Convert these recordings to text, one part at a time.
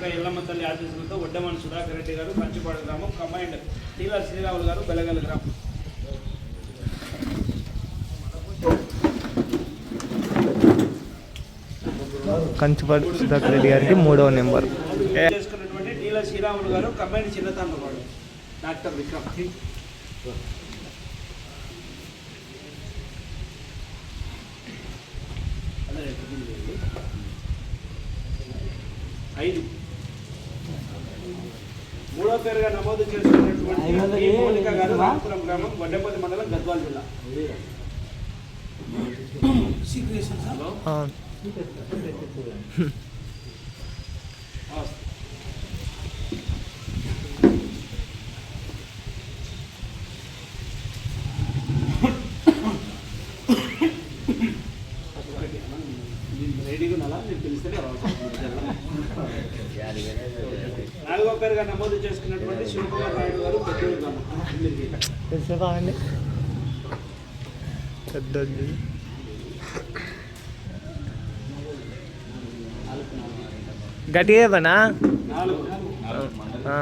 రేణుక ఎల్లమ్మ తల్లి ఆశీస్సులతో వడ్డమని సుధాకర్ రెడ్డి గారు కంచిపాడు గ్రామం కంబైండ్ టీలర్ శ్రీరాములు గారు బెలగల గ్రామం. కంచుపాడు సుధాకర్ రెడ్డి గారికి మూడవ నెంబర్. చేసుకున్నటువంటి టీలర్ శ్రీరాములు గారు కంబైండ్ చిన్నతండ్రపాడు డాక్టర్ విక్రమ్. ఐదు. మూడో పేరుగా నమోదు చేసుకున్నటువంటి ఈ మౌనిక గారు రామపురం గ్రామం వడ్డపల్లి మండలం గద్వాల జిల్లా. హలో? నాలుగో పేరుగా నమోదు చేసుకున్నటువంటి శివకుమార్ నాయుడు గారు పెద్దూరు గ్రామం తెలుసా అండి పెద్దది గట్టిగా ఇవ్వనా నాలుగు. ఆ,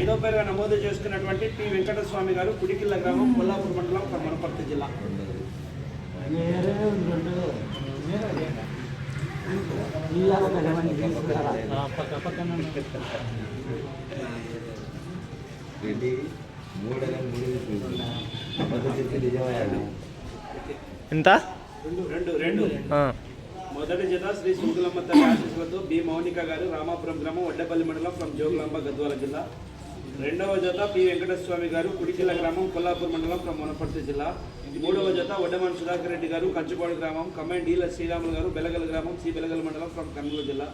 ఐదో పేరుగా నమోదు చేసుకున్నటువంటి టి వెంకట స్వామి గారు కుడికిల్ల గ్రామం కొల్లాపూర్ మండలం మనపర్తి జిల్లా. రెడ్డి మూడు మొదటి నిజమయ్యాడు ఎంత రెండు. రెండు మొదటి జత శ్రీ శుంకులమ్మ తల్లి ఆశీస్సులతో బి మౌనిక గారు రామాపురం గ్రామం వడ్డపల్లి మండలం ఫ్రమ్ జోగులాంబ గద్వాల జిల్లా. రెండవ జత పి వెంకటస్వామి గారు కుడికిల్ల గ్రామం కొల్లాపూర్ మండలం మునపర్తి జిల్లా. మూడవ జత వడ్డమన్ సుధాకర్ రెడ్డి గారు కంచుపాడు గ్రామం కమెంట్ డీల శ్రీరాములు గారు బెలగల గ్రామం సి బెలగల మండలం ఫ్రమ్ కర్నూలు జిల్లా.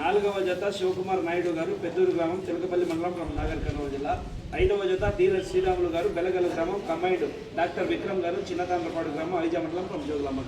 నాలుగవ జత శివకుమార్ నాయుడు గారు పెద్దూరు గ్రామం చిలకపల్లి మండలం ఫ్రమ్ నాగర్ కర్నూలు జిల్లా. ఐదవ జత డీల శ్రీరాములు గారు బెలగల గ్రామం కమైండ్ డాక్టర్ విక్రమ్ గారు చిన్నతాండ్రపాడు గ్రామం ఐజా మండలం ఫ్రమ్ జోగులాంబ